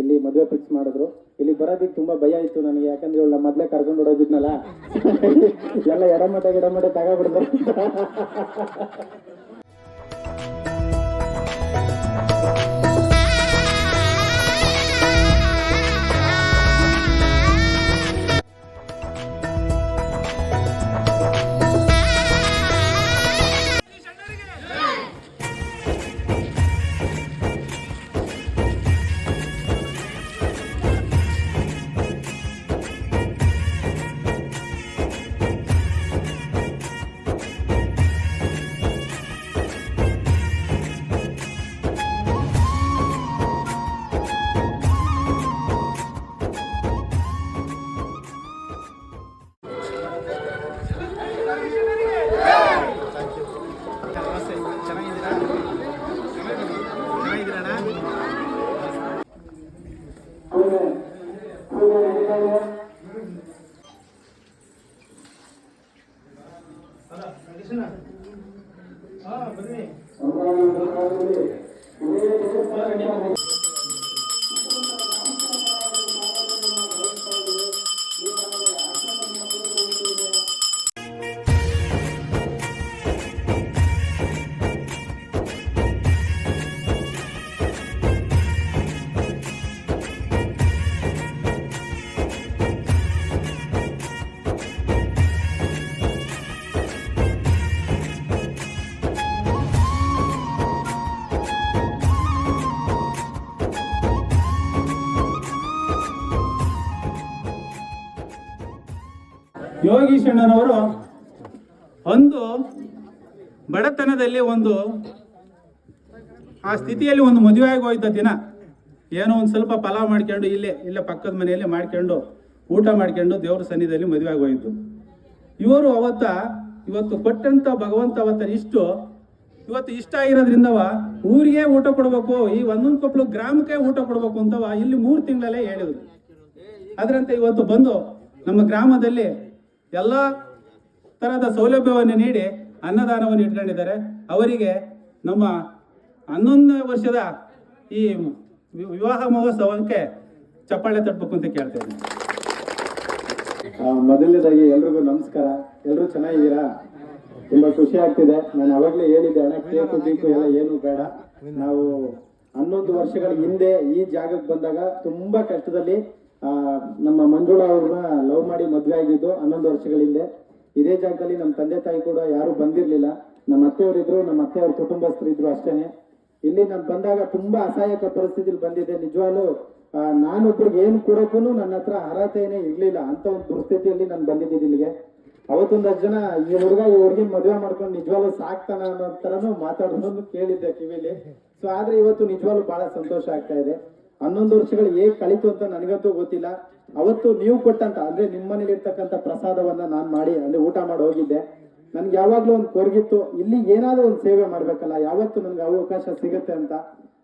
ಇಲ್ಲಿ ಮದುವೆ ಫಿಕ್ಸ್ ಮಾಡಿದ್ರು. ಇಲ್ಲಿ ಬರೋದಕ್ಕೆ ತುಂಬಾ ಭಯ ಇತ್ತು ನನಗೆ. ಯಾಕಂದ್ರೆ ಇವಳ ಮೊದಲೇ ಕರ್ಕೊಂಡು ಹೊಡೋಗಿದ್ನಲ್ಲ. ಎಲ್ಲ ಎಡಮಟ ಗಿಡಮಟ ತಗೊಬಿಡ್ದು. Julia Victoria. ಯೋಗೀಶಣ್ಣನವರು ಒಂದು ಬಡತನದಲ್ಲಿ ಒಂದು, ಆ ಸ್ಥಿತಿಯಲ್ಲಿ ಒಂದು ಮದುವೆಯಾಗಿ ಹೋಯ್ತ ದಿನ. ಏನೋ ಒಂದು ಸ್ವಲ್ಪ ಪಲಾವ್ ಮಾಡ್ಕೊಂಡು ಇಲ್ಲೇ ಇಲ್ಲೇ ಪಕ್ಕದ ಮನೆಯಲ್ಲಿ ಮಾಡ್ಕೊಂಡು, ಊಟ ಮಾಡ್ಕೊಂಡು ದೇವ್ರ ಸನ್ನಿಧಿಯಲ್ಲಿ ಮದುವೆ ಆಗಿ ಹೋಯ್ತು. ಇವರು ಅವತ್ತ, ಇವತ್ತು ಕೊಟ್ಟಂತ ಭಗವಂತ ಅವತ್ತ ಇಷ್ಟು, ಇವತ್ತು ಇಷ್ಟ ಆಗಿರೋದ್ರಿಂದವ ಊರಿಗೆ ಊಟ ಕೊಡ್ಬೇಕು, ಈ ಒಂದೊಂದು ಕೊಪ್ಪಳು ಗ್ರಾಮಕ್ಕೆ ಊಟ ಕೊಡ್ಬೇಕು ಅಂತವ ಇಲ್ಲಿ ಮೂರು ತಿಂಗಳಲ್ಲೇ ಹೇಳಿದ್ರು. ಅದರಂತೆ ಇವತ್ತು ಬಂದು ನಮ್ಮ ಗ್ರಾಮದಲ್ಲಿ ಎಲ್ಲ ತರಹದ ಸೌಲಭ್ಯವನ್ನು ನೀಡಿ ಅನ್ನದಾನವನ್ನು ಇಟ್ಕೊಂಡಿದ್ದಾರೆ. ಅವರಿಗೆ ನಮ್ಮ ಹನ್ನೊಂದನೇ ವರ್ಷದ ಈ ವಿವಾಹ ಮಹೋತ್ಸವಕ್ಕೆ ಚಪ್ಪಾಳೆ ತಟ್ಟಬೇಕು ಅಂತ ಕೇಳ್ತೇನೆ ಮೊದಲನೇದಾಗಿ ಎಲ್ರಿಗೂ ನಮಸ್ಕಾರ. ಎಲ್ಲರೂ ಚೆನ್ನಾಗಿದ್ದೀರಾ? ತುಂಬಾ ಖುಷಿ ಆಗ್ತಿದೆ. ನಾನು ಅವಾಗಲೇ ಹೇಳಿದ್ದೆ ಅಣ್ಣ ಕೇಕು ಬೀಕು ಎಲ್ಲ ಏನು ಬೇಡ. ನಾವು ಹನ್ನೊಂದು ವರ್ಷಗಳ ಹಿಂದೆ ಈ ಜಾಗಕ್ಕೆ ಬಂದಾಗ ತುಂಬಾ ಕಷ್ಟದಲ್ಲಿ ನಮ್ಮ ಮಂಜುಳಾ ಅವ್ರನ್ನ ಲವ್ ಮಾಡಿ ಮದುವೆ ಆಗಿದ್ದು ಹನ್ನೊಂದು ವರ್ಷಗಳ ಹಿಂದೆ. ಇದೇ ಜಾಗದಲ್ಲಿ ನಮ್ಮ ತಂದೆ ತಾಯಿ ಕೂಡ ಯಾರು ಬಂದಿರಲಿಲ್ಲ. ನಮ್ಮ ಅತ್ತೆಯವರಿದ್ರು ನಮ್ಮ ಅತ್ತೆಯವ್ರ ಕುಟುಂಬಸ್ಥರಿದ್ರು ಅಷ್ಟೇನೆ. ಇಲ್ಲಿ ನಾನು ಬಂದಾಗ ತುಂಬಾ ಅಸಹಾಯಕ ಪರಿಸ್ಥಿತಿಲಿ ಬಂದಿದ್ದೆ. ನಿಜವಾಗ್ಲೂ ನಾನೊಬ್ರಿಗೆ ಏನ್ ಕೊಡೋಕ್ಕೂ ನನ್ನ ಹತ್ರ ಅರ್ಹತೆಯೇ ಇರ್ಲಿಲ್ಲ ಅಂತ ಒಂದು ದುಸ್ಥಿತಿಯಲ್ಲಿ ನಾನು ಬಂದಿದ್ದೀನಿ ಇಲ್ಲಿಗೆ. ಅವತ್ತೊಂದಷ್ಟು ಜನ ಈ ಹುಡುಗ, ಈ ಹುಡುಗಿನ ಮದುವೆ ಮಾಡ್ಕೊಂಡು ನಿಜವಾಗ್ಲೂ ಸಾಕ್ತಾನ ಅನ್ನೋ ತರನು ಮಾತಾಡೋದನ್ನು ಕೇಳಿದ್ದೆ ಕಿವಿಲಿ. ಸೊ ಆದ್ರೆ ಇವತ್ತು ನಿಜವಾಗ್ಲೂ ಬಹಳ ಸಂತೋಷ ಆಗ್ತಾ ಇದೆ. ಹನ್ನೊಂದು ವರ್ಷಗಳು ಹೇಗೆ ಕಳಿತು ಅಂತ ನನಗಂತೂ ಗೊತ್ತಿಲ್ಲ. ಅವತ್ತು ನೀವು ಕೊಟ್ಟಂತ, ಅಂದ್ರೆ ನಿಮ್ಮ ಮನೇಲಿ ಇರ್ತಕ್ಕಂಥ ಪ್ರಸಾದವನ್ನ ನಾನು ಮಾಡಿ, ಅಂದ್ರೆ ಊಟ ಮಾಡಿ ಹೋಗಿದ್ದೆ. ನನ್ಗೆ ಯಾವಾಗ್ಲೂ ಒಂದು ಕೊರಗಿತ್ತು. ಇಲ್ಲಿ ಏನಾದ್ರೂ ಒಂದು ಸೇವೆ ಮಾಡ್ಬೇಕಲ್ಲ, ಯಾವತ್ತು ನನ್ಗೆ ಅವಕಾಶ ಸಿಗುತ್ತೆ ಅಂತ.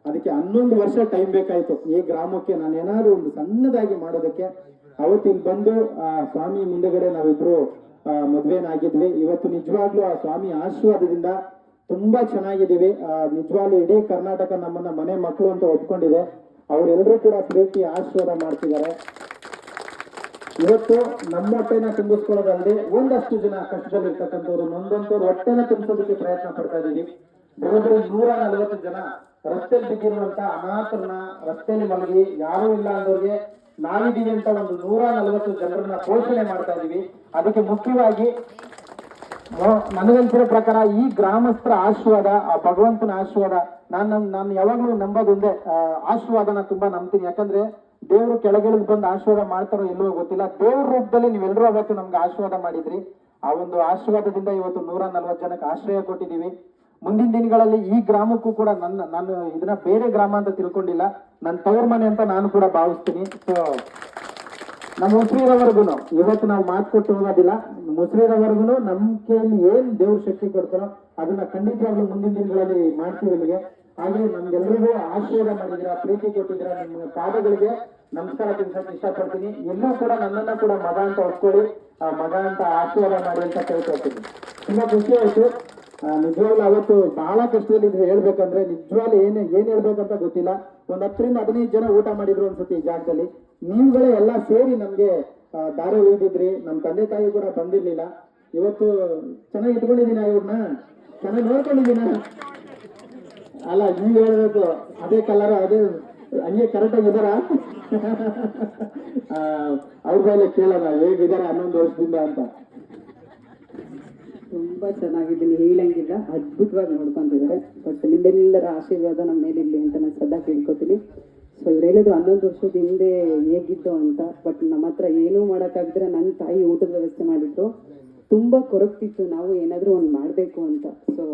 ಅದಕ್ಕೆ ಹನ್ನೊಂದು ವರ್ಷ ಟೈಮ್ ಬೇಕಾಯ್ತು. ಈ ಗ್ರಾಮಕ್ಕೆ ನಾನು ಏನಾದ್ರು ಒಂದು ಸಣ್ಣದಾಗಿ ಮಾಡೋದಕ್ಕೆ. ಅವತ್ತು ಇಲ್ಲಿ ಬಂದು, ಆ, ಸ್ವಾಮಿ ಮುಂದೆಗಡೆ ನಾವಿಬ್ರು ಮದ್ವೆನಾಗಿದ್ವಿ ಇವತ್ತು ನಿಜವಾಗ್ಲೂ ಆ ಸ್ವಾಮಿ ಆಶೀರ್ವಾದದಿಂದ ತುಂಬಾ ಚೆನ್ನಾಗಿದ್ದೀವಿ. ನಿಜವಾಗ್ಲೂ ಇಡೀ ಕರ್ನಾಟಕ ನಮ್ಮನ್ನ ಮನೆ ಮಕ್ಕಳು ಅಂತ ಒಪ್ಕೊಂಡಿದೆ. ಅವರೆಲ್ಲರೂ ಕೂಡ ಪ್ರೀತಿ ಆಶೀರ್ವಾದ ಮಾಡ್ತಿದ್ದಾರೆ. ಇವತ್ತು ನಮ್ಮ ಹೊಟ್ಟೆನ ತುಂಬಿಸ್ಕೊಳ್ಳೋದಲ್ಲದೆ ಒಂದಷ್ಟು ಜನ ಕಷ್ಟದಲ್ಲಿರ್ತಕ್ಕಂಥವ್ರು, ನೊಂದಂತವ್ರು ಹೊಟ್ಟೆನ ತುಂಬಿಸೋದಕ್ಕೆ ಪ್ರಯತ್ನ ಪಡ್ತಾ ಇದ್ದೀವಿ. ಬರೋಬ್ಬರಿ ನೂರ ನಲವತ್ತು ಜನ ರಸ್ತೆಯಲ್ಲಿ ಬಿದ್ದಿರುವಂತ ಅನಾಥರನ್ನ ರಸ್ತೆಯಲ್ಲಿ ಮಲಗಿ ಯಾರೂ ಇಲ್ಲ ಅನ್ನೋರಿಗೆ ನಾವಿದ್ದೀವಿ ಅಂತ ಒಂದು ನೂರ ನಲವತ್ತು ಜನರನ್ನ ಪೋಷಣೆ ಮಾಡ್ತಾ ಇದೀವಿ ಅದಕ್ಕೆ ಮುಖ್ಯವಾಗಿ ನನಗನ್ಸಿರೋ ಪ್ರಕಾರ ಈ ಗ್ರಾಮಸ್ಥರ ಆಶೀರ್ವಾದ, ಆ ಭಗವಂತನ ಆಶೀರ್ವಾದ ನಾನು ನಾನು ಯಾವಾಗಲೂ ನಂಬೋದೊಂದೇ ಆಶೀರ್ವಾದನ ತುಂಬಾ ನಂಬ್ತೀನಿ. ಯಾಕಂದ್ರೆ ದೇವರು ಕೆಳಗಿಳಿದು ಬಂದು ಆಶೀರ್ವಾದ ಮಾಡ್ತಾರೋ ಎಲ್ಲೋ ಗೊತ್ತಿಲ್ಲ. ದೇವ್ರ ರೂಪದಲ್ಲಿ ನೀವೆಲ್ಲರೂ ಅವತ್ತು ನಮ್ಗೆ ಆಶೀರ್ವಾದ ಮಾಡಿದ್ರಿ. ಆ ಒಂದು ಆಶೀರ್ವಾದದಿಂದ ಇವತ್ತು ನೂರ ನಲ್ವತ್ತು ಜನಕ್ಕೆ ಆಶ್ರಯ ಕೊಟ್ಟಿದ್ದೀವಿ. ಮುಂದಿನ ದಿನಗಳಲ್ಲಿ ಈ ಗ್ರಾಮಕ್ಕೂ ಕೂಡ ನನ್ನ ನಾನು ಇದನ್ನ ಬೇರೆ ಗ್ರಾಮ ಅಂತ ತಿಳ್ಕೊಂಡಿಲ್ಲ. ನನ್ನ ತವ್ರ ಮನೆ ಅಂತ ನಾನು ಕೂಡ ಭಾವಿಸ್ತೀನಿ. ಸೊ ನಮ್ಮ ಮುಸ್ಲಿರವರೆಗೂ ಇವತ್ತು ನಾವು ಮಾತು ಕೊಟ್ಟು ಹೋಗೋದಿಲ್ಲ. ಮುಸ್ಲಿರವರೆಗೂ ನಮ್ಮ ಕೈಯಲ್ಲಿ ಏನ್ ದೇವ್ರ ಶಕ್ತಿ ಕೊಡ್ತಾರೋ ಅದನ್ನ ಖಂಡಿತವಾಗ್ಲೂ ಮುಂದಿನ ದಿನಗಳಲ್ಲಿ ಮಾಡ್ತೀವಿ ಇಲ್ಲಿಗೆ. ಹಾಗೆ ನಮ್ಗೆಲ್ರಿಗೂ ಆಶೀರ್ವಾದ ಮಾಡಿದಿರ ಪ್ರೀತಿ ಕೊಟ್ಟಿದ್ದೀರಾ ನಿಮ್ಮ ಪಾದಗಳಿಗೆ ನಮಸ್ಕಾರ ತಿಳ್ಸಕ್ ಇಷ್ಟಪಡ್ತೀನಿ. ಎಲ್ಲರೂ ಕೂಡ ನನ್ನನ್ನ ಕೂಡ ಮಗ ಅಂತ ಒಪ್ಕೊಳ್ಳಿ. ಆ ಮಗ ಅಂತ ಆಶೀರ್ವಾದ ಮಾಡಿ ಅಂತ ಕೇಳ್ಕೊಳ್ತೀನಿ. ತುಂಬಾ ಖುಷಿ ಆಯ್ತು. ನಿಜವಾಗ್ಲು ಅವತ್ತು ಬಹಳ ಕಷ್ಟದಲ್ಲಿ ಹೇಳ್ಬೇಕಂದ್ರೆ ನಿಜವಾಗ್ಲೂ ಏನ್ ಏನ್ ಹೇಳ್ಬೇಕಂತ ಗೊತ್ತಿಲ್ಲ. ಒಂದ್ ಹತ್ತರಿಂದ ಹದಿನೈದು ಜನ ಊಟ ಮಾಡಿದ್ರು ಅನ್ಸುತ್ತೆ ಈ ಜಾಗದಲ್ಲಿ. ನೀವುಗಳೇ ಎಲ್ಲ ಸೇರಿ ನಮ್ಗೆ ದಾರಿ ಉಳಿದಿದ್ರಿ. ನಮ್ಮ ತಂದೆ ತಾಯಿ ಕೂಡ ಬಂದಿರ್ಲಿಲ್ಲ. ಇವತ್ತು ಚೆನ್ನಾಗಿ ಇಟ್ಕೊಂಡಿದ್ದೀನ ಇವ್ರನ್ನ? ಚೆನ್ನಾಗಿ ನೋಡ್ಕೊಂಡಿದ್ದೀನ ಅಲ್ಲ, ನೀವ್ ಹೇಳ್ಬೇಕು ಅದೇ ಕಲರ್ ಅದೇ, ಹಂಗೆ ಕರೆಕ್ಟ್ ಆಗಿ ಇದಾರ ಅವ್ರ ಮೇಲೆ ಕೇಳೋಣ ಹೇಗಿದ್ದಾರೆ ಹನ್ನೊಂದು ವರ್ಷದಿಂದ ಅಂತ. ತುಂಬಾ ಚೆನ್ನಾಗಿದ್ದೀನಿ ಹೇಳಂಗಿಲ್ಲ ಅದ್ಭುತವಾಗಿ ನೋಡ್ಕೊಂಡಿದ್ದಾರೆ ಬಟ್ ನಿಮ್ಮೆಲ್ಲರ ಆಶೀರ್ವಾದ ನಮ್ಮ ಮೇಲೆ ಇರ್ಲಿ ಅಂತ ನಾನು ಸದಾ ಕೇಳ್ಕೊತೀನಿ. ಸೊ ಇವ್ರು ಹೇಳಿದ್ರು ಹನ್ನೊಂದು ವರ್ಷದ ಹಿಂದೆ ಹೇಗಿದ್ದು ಅಂತ ಬಟ್ ನಮ್ಮ ಹತ್ರ ಏನೂ ಮಾಡೋಕ್ಕಾಗದ್ರೆ ನನ್ನ ತಾಯಿ ಊಟದ ವ್ಯವಸ್ಥೆ ಮಾಡಿದ್ರು. ತುಂಬಾ ಕೊರಗ್ತಿತ್ತು, ನಾವು ಏನಾದರೂ ಒಂದು ಮಾಡಬೇಕು ಅಂತ. ಸೊ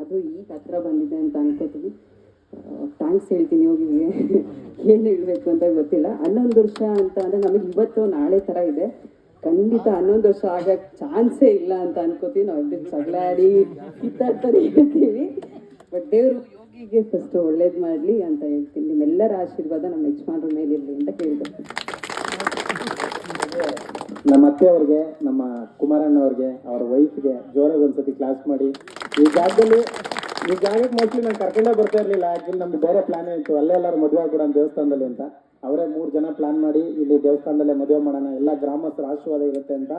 ಅದು ಈಗ ಹತ್ರ ಬಂದಿದೆ ಅಂತ ಅನ್ಕೋತೀನಿ ಥ್ಯಾಂಕ್ಸ್ ಹೇಳ್ತೀನಿ ಹೋಗಿ ಏನು ಹೇಳಬೇಕು ಅಂತ ಗೊತ್ತಿಲ್ಲ. ಹನ್ನೊಂದು ವರ್ಷ ಅಂತ ಅಂದರೆ ನಮಗೆ ಇವತ್ತು ನಾಳೆ ಥರ ಇದೆ. ಖಂಡಿತ ಹನ್ನೊಂದು ವರ್ಷ ಆಗಕ್ಕೆ ಚಾನ್ಸೇ ಇಲ್ಲ ಅಂತ ಅನ್ಕೋತೀವಿ. ನಾವು ಇಬ್ಬರು ಜಗಳಾಡಿ ಕಿತ್ತಾಡ್ತಾನೆ ಹೇಳ್ತೀವಿ ಬಟ್ ದೇವರು ಯೋಗಿಗೆ ಫಸ್ಟ್ ಒಳ್ಳೇದು ಮಾಡಲಿ ಅಂತ ಹೇಳ್ತೀನಿ. ನಿಮ್ಮೆಲ್ಲರ ಆಶೀರ್ವಾದ ನಮ್ಮ ಯಜಮಾನ್ರ ಮೇಲೆ ಇರಲಿ ಅಂತ ಕೇಳ್ಕೊತೀನಿ. ನಮ್ಮ ಅತ್ತೆ ಅವ್ರಿಗೆ, ನಮ್ಮ ಕುಮಾರಣ್ಣ ಅವ್ರಿಗೆ, ಅವ್ರ ವೈಫ್ಗೆ ಜೋರಾಗಿ ಒಂದ್ಸತಿ ಕ್ಲಾಸ್ ಮಾಡಿ. ಈ ಜಾಗದಲ್ಲಿ, ಈ ಜಾಗಕ್ಕೆ ಮೋಸ್ಟ್ಲಿ ನಾನು ಕರ್ಕೊಂಡೇ ಬರ್ತಾ ಇರಲಿಲ್ಲ. ಆ್ಯಕ್ಚುಲಿ ನಮ್ದು ಬೇರೆ ಪ್ಲಾನ್ ಇತ್ತು ಅಲ್ಲೇ ಎಲ್ಲರೂ ಮದುವೆ ಆಗ್ಬಿಡೋಣ ದೇವಸ್ಥಾನದಲ್ಲಿ ಅಂತ. ಅವರೇ ಮೂರು ಜನ ಪ್ಲಾನ್ ಮಾಡಿ, ಇಲ್ಲಿ ದೇವಸ್ಥಾನದಲ್ಲೇ ಮದುವೆ ಮಾಡೋಣ, ಎಲ್ಲ ಗ್ರಾಮಸ್ಥರ ಆಶೀರ್ವಾದ ಇರುತ್ತೆ ಅಂತ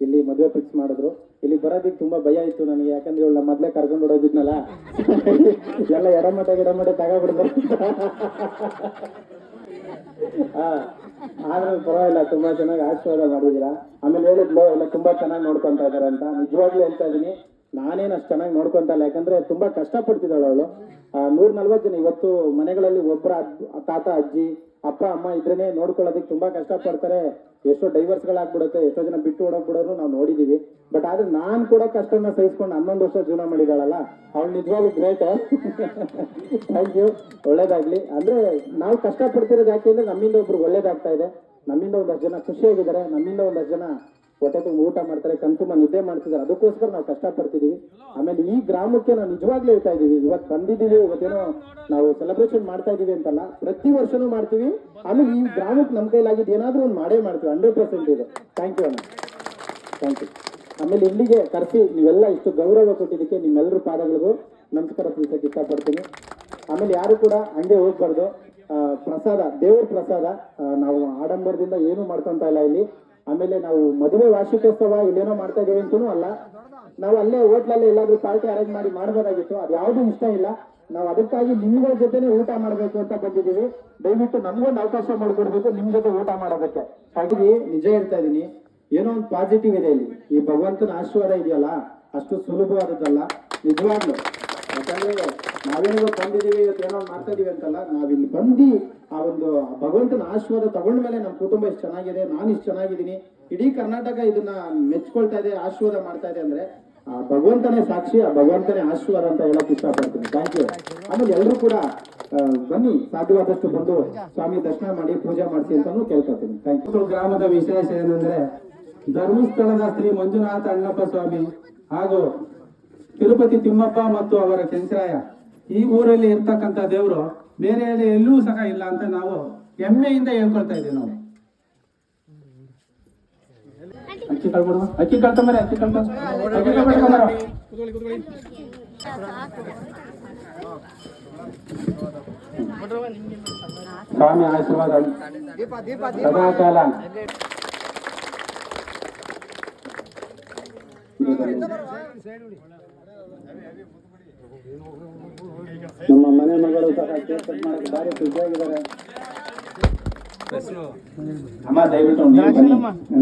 ಇಲ್ಲಿ ಮದುವೆ ಫಿಕ್ಸ್ ಮಾಡಿದ್ರು. ಇಲ್ಲಿ ಬರೋದಕ್ಕೆ ತುಂಬಾ ಭಯ ಇತ್ತು ನನಗೆ. ಯಾಕಂದ್ರೆ ಇವಳು ನಮ್ಮ ಮೊದಲೇ ಕರ್ಕೊಂಡು ಹೋಗಿದ್ನಲ್ಲ. ಎಲ್ಲ ಎಡಮಟ ಗಿಡಮಟ ತಗೋಬಿಡ್ತಾರೆ. ಹಾ. ಆದ್ರೂ ಪರವಾಗಿಲ್ಲ, ತುಂಬಾ ಚೆನ್ನಾಗಿ ಆಶೀರ್ವಾದ ಮಾಡಿದೀರ ಆಮೇಲೆ ಹೇಳಿದ್ಲು ಎಲ್ಲ ತುಂಬಾ ಚೆನ್ನಾಗಿ ನೋಡ್ಕೊಂತ ಇದಾರೆ ಅಂತ. ನಿಜವಾಗ್ಲೂ ಹೇಳ್ತಾ ಇದೀನಿ, ನಾನೇನು ಅಷ್ಟು ಚೆನ್ನಾಗಿ ನೋಡ್ಕೊಂತ ಇಲ್ಲ, ಯಾಕಂದ್ರೆ ತುಂಬಾ ಕಷ್ಟ ಪಡ್ತಿದ್ದಾಳೆ ಅವಳು. ನೂರ ನಲ್ವತ್ತು ಜನ ಇವತ್ತು ಮನೆಗಳಲ್ಲಿ ಒಬ್ಬರ ತಾತ, ಅಜ್ಜಿ ಅಪ್ಪ, ಅಮ್ಮ ಇದ್ರೇನೆ ನೋಡ್ಕೊಳ್ಳೋದಕ್ಕೆ ತುಂಬಾ ಕಷ್ಟ ಪಡ್ತಾರೆ ಎಷ್ಟೋ ಡೈವರ್ಸ್ಗಳಾಗ್ಬಿಡುತ್ತೆ ಎಷ್ಟೋ ಜನ ಬಿಟ್ಟು ಓಡೋಗ್ಬಿಡೋರು ನಾವು ನೋಡಿದೀವಿ. ಬಟ್ ಆದ್ರೆ ನಾನ್ ಕೂಡ ಕಷ್ಟನ ಸಹಿಸ್ಕೊಂಡು ಹನ್ನೊಂದು ವರ್ಷ ಜೀವನ ಮಾಡಿದಾಳಲ್ಲ, ಅವಳು ನಿಜವಾಗ್ಲೂ ಗ್ರೇಟ್ ಥ್ಯಾಂಕ್ ಯು ಒಳ್ಳೇದಾಗ್ಲಿ. ಅಂದ್ರೆ ನಾವು ಕಷ್ಟ ಪಡ್ತಿರೋದು ಯಾಕೆ ಅಂದ್ರೆ ನಮ್ಮಿಂದ ಒಬ್ರು ಒಳ್ಳೇದಾಗ್ತಾ ಇದೆ. ನಮ್ಮಿಂದ ಒಂದಷ್ಟು ಜನ ಖುಷಿಯಾಗಿದ್ದಾರೆ. ನಮ್ಮಿಂದ ಒಂದಷ್ಟು ಜನ ಹೊಟ್ಟೆ ಊಟ ಮಾಡ್ತಾರೆ, ಕಣ್ತುಂಬ ನಿದ್ದೆ ಮಾಡ್ತಿದ್ದಾರೆ. ಅದಕ್ಕೋಸ್ಕರ ನಾವು ಕಷ್ಟ ಪಡ್ತಿದೀವಿ ಆಮೇಲೆ ಈ ಗ್ರಾಮಕ್ಕೆ ನಾವು ನಿಜವಾಗ್ಲೂ ಹೇಳ್ತಾ ಇದೀವಿ ಇವತ್ತು ಬಂದಿದ್ದೀವಿ, ಇವತ್ತೇನೋ ನಾವು ಸೆಲೆಬ್ರೇಷನ್ ಮಾಡ್ತಾ ಇದೀವಿ ಅಂತಲ್ಲ. ಪ್ರತಿ ವರ್ಷನೂ ಮಾಡ್ತೀವಿ. ಆಮೇಲೆ ಈ ಗ್ರಾಮಕ್ಕೆ ನಮ್ಮ ಕೈಲಾಗಿದ್ದು ಏನಾದರೂ ಒಂದು ಮಾಡೇ ಮಾಡ್ತೀವಿ. ಹಂಡ್ರೆಡ್ ಪರ್ಸೆಂಟ್ ಇದು. ಥ್ಯಾಂಕ್ ಯು ಅಣ್ಣ. ಥ್ಯಾಂಕ್ ಯು ಆಮೇಲೆ ಇಲ್ಲಿಗೆ ಕರೆಸಿ, ನೀವೆಲ್ಲ ಇಷ್ಟು ಗೌರವ ಕೊಟ್ಟಿದ್ದಕ್ಕೆ ನಿಮ್ಮೆಲ್ಲರೂ ಪಾದಗಳಿಗೂ ನಮಸ್ಕಾರ ತಿಳಿಸೋಕೆ ಇಷ್ಟಪಡ್ತೀನಿ. ಆಮೇಲೆ ಯಾರು ಕೂಡ ಹಂಗೆ ಹೋಗ್ಬಾರ್ದು. ಪ್ರಸಾದ, ದೇವ್ರ ಪ್ರಸಾದ ನಾವು ಆಡಂಬರದಿಂದ ಏನು ಮಾಡ್ಕೊಂತ ಇಲ್ಲ ಇಲ್ಲಿ. ಆಮೇಲೆ ನಾವು ಮದುವೆ ವಾರ್ಷಿಕೋತ್ಸವ ಇಲ್ಲೇನೋ ಮಾಡ್ತಾ ಇದೀವಿ ಅಂತನೂ ಅಲ್ಲ. ನಾವು ಅಲ್ಲೇ ಹೋಟ್ಲಲ್ಲೇ ಎಲ್ಲಾದ್ರೂ ಪಾರ್ಟಿ ಅರೇಂಜ್ ಮಾಡಿ ಮಾಡ್ಬೋದಾಗಿತ್ತು. ಅದು ಯಾವ್ದು ಇಷ್ಟ ಇಲ್ಲ. ನಾವು ಅದಕ್ಕಾಗಿ ನಿಮ್ಗಳ ಜೊತೆನೆ ಊಟ ಮಾಡಬೇಕು ಅಂತ ಬಂದಿದ್ದೀವಿ. ದಯವಿಟ್ಟು ನಮ್ಗೊಂದು ಅವಕಾಶ ಮಾಡಿಕೊಡ್ಬೇಕು ನಿಮ್ ಜೊತೆ ಊಟ ಮಾಡೋದಕ್ಕೆ. ಹಾಗಾಗಿ ನಿಜ ಹೇಳ್ತಾ ಇದೀನಿ ಏನೋ ಒಂದು ಪಾಸಿಟಿವ್ ಇದೆ ಇಲ್ಲಿ. ಈ ಭಗವಂತನ ಆಶೀರ್ವಾದ ಇದೆಯಲ್ಲ? ಅಷ್ಟು ಸುಲಭವಾದದ್ದಲ್ಲ. ನಿಜವಾಗ್ಲು. ಯಾಕಂದ್ರೆ ನಾವೇನೋ ಬಂದಿದ್ದೀವಿ ಇವತ್ತು ಏನೋ ಮಾಡ್ತಾ ಅಂತಲ್ಲ, ನಾವಿಲ್ಲಿ ಬಂದು ಆ ಒಂದು ಭಗವಂತನ ಆಶೀರ್ವಾದ ತಗೊಂಡ್ಮೇಲೆ ನಮ್ಮ ಕುಟುಂಬ ಇಷ್ಟು ಚೆನ್ನಾಗಿದೆ, ನಾನು ಇಷ್ಟು ಚೆನ್ನಾಗಿದ್ದೀನಿ. ಇಡೀ ಕರ್ನಾಟಕ ಇದನ್ನ ಮೆಚ್ಕೊಳ್ತಾ ಇದೆ, ಆಶೀರ್ವಾದ ಮಾಡ್ತಾ ಇದೆ ಅಂದ್ರೆ, ಆ ಭಗವಂತನೇ ಸಾಕ್ಷಿ, ಆ ಭಗವಂತನೇ ಆಶೀರ್ವಾದ ಅಂತ ಹೇಳಕ್ ಇಷ್ಟಪಡ್ತೀನಿ. ಥ್ಯಾಂಕ್ ಯು ಆಮೇಲೆ ಎಲ್ಲರೂ ಕೂಡ ಬನ್ನಿ, ಸಾಧ್ಯವಾದಷ್ಟು ಬಂದು ಸ್ವಾಮಿ ದರ್ಶನ ಮಾಡಿ, ಪೂಜೆ ಮಾಡಿಸಿ ಅಂತಾನು ಕೇಳ್ಕೊತೀನಿ ಥ್ಯಾಂಕ್ ಯು ಗ್ರಾಮದ ವಿಶೇಷ ಏನಂದ್ರೆ, ಧರ್ಮಸ್ಥಳದ ಶ್ರೀ ಮಂಜುನಾಥ ಅಣ್ಣಪ್ಪ ಸ್ವಾಮಿ ಹಾಗೂ ತಿರುಪತಿ ತಿಮ್ಮಪ್ಪ ಮತ್ತು ಅವರ ಕೆಂಚರಾಯ ಈ ಊರಲ್ಲಿ ಇರ್ತಕ್ಕಂಥ ದೇವರು ಬೇರೆ ಎಲ್ಲೂ ಸಹ ಇಲ್ಲ ಅಂತ ನಾವು ಹೆಮ್ಮೆಯಿಂದ ಹೇಳ್ಕೊಳ್ತಾ ಇದ್ದೀವಿ ನಾವು. ಅಕ್ಕಿ ಕಳ್ಬಿಡುವ ಅಕ್ಕಿ ಕಳ್ಕೊಂಬರಿ, ಅಕ್ಕಿ ಕಳ್ಕೊಂಬ ಅಕ್ಕಿ ಕಳ್ಕೊಂಬರ. ಸ್ವಾಮಿ ಆಶೀರ್ವಾದ. ಸದಾಕಾಲ. ನಮ್ಮ ಮನೆ ಮಗಳು ಸಹ ಕೇಕ್ ಕಟ್ ಮಾಡಕ್ಕೆ ಭಾರಿ ಖುಷಿಯಾಗಿದ್ದಾರೆ. ಅಮ್ಮ ದಯವಿಟ್ಟು ನೀವು ಬನ್ನಿ.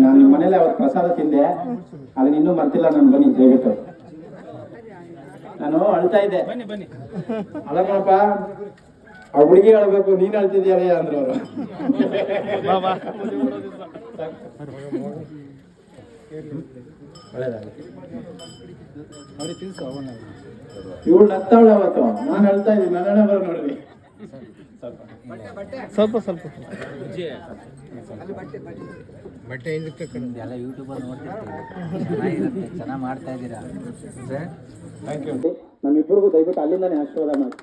ನಾನು ನಿಮ್ಮ ಮನೇಲಿ ಅವತ್ತು ಪ್ರಸಾದ ತಿಂದೆ. ಅದನ್ನ ಇನ್ನೂ ಮರ್ತಿಲ್ಲ ನಾನು ಬನ್ನಿ ದಯವಿಟ್ಟು. ನಾನು ಅಳ್ತಾ ಇದ್ದೆ. ಬನ್ನಿ ಬನ್ನಿ. ಅಲ್ಲಪ್ಪ ಆ ಹುಡುಗಿ ಹೇಳ್ಬೇಕು ನೀನ್ ಅಳ್ತಿದ್ಯಾಳೆ ಅಂದ್ರು ಅವರು. ಇವಳು ನತ್ತಾವಳ ಅವತ್ತು. ನಾನು ಹೇಳ್ತಾ ಇದ್ದೀನಿ ನನ್ನ ಬರ ನೋಡ್ರಿ. ಸ್ವಲ್ಪ ಸ್ವಲ್ಪ. ಎಲ್ಲ ಯೂಟ್ಯೂಬಲ್ಲಿ ನೋಡ್ತಿರ್ತೀವಿ. ಚೆನ್ನಾಗಿರುತ್ತೆ ಚೆನ್ನಾಗಿ ಮಾಡ್ತಾ ಇದ್ದೀರಾ? ಥ್ಯಾಂಕ್ ಯು ನಮ್ಮಿಬ್ಬರಿಗೂ ದಯವಿಟ್ಟು ಅಲ್ಲಿಂದಾನೆ ಆಶೀರ್ವಾದ ಮಾಡಿ.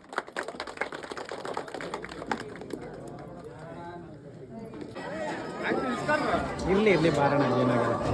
ಇರ್ಲಿ ಇರ್ಲಿ ಬಾರಣ ಏನಾಗುತ್ತೆ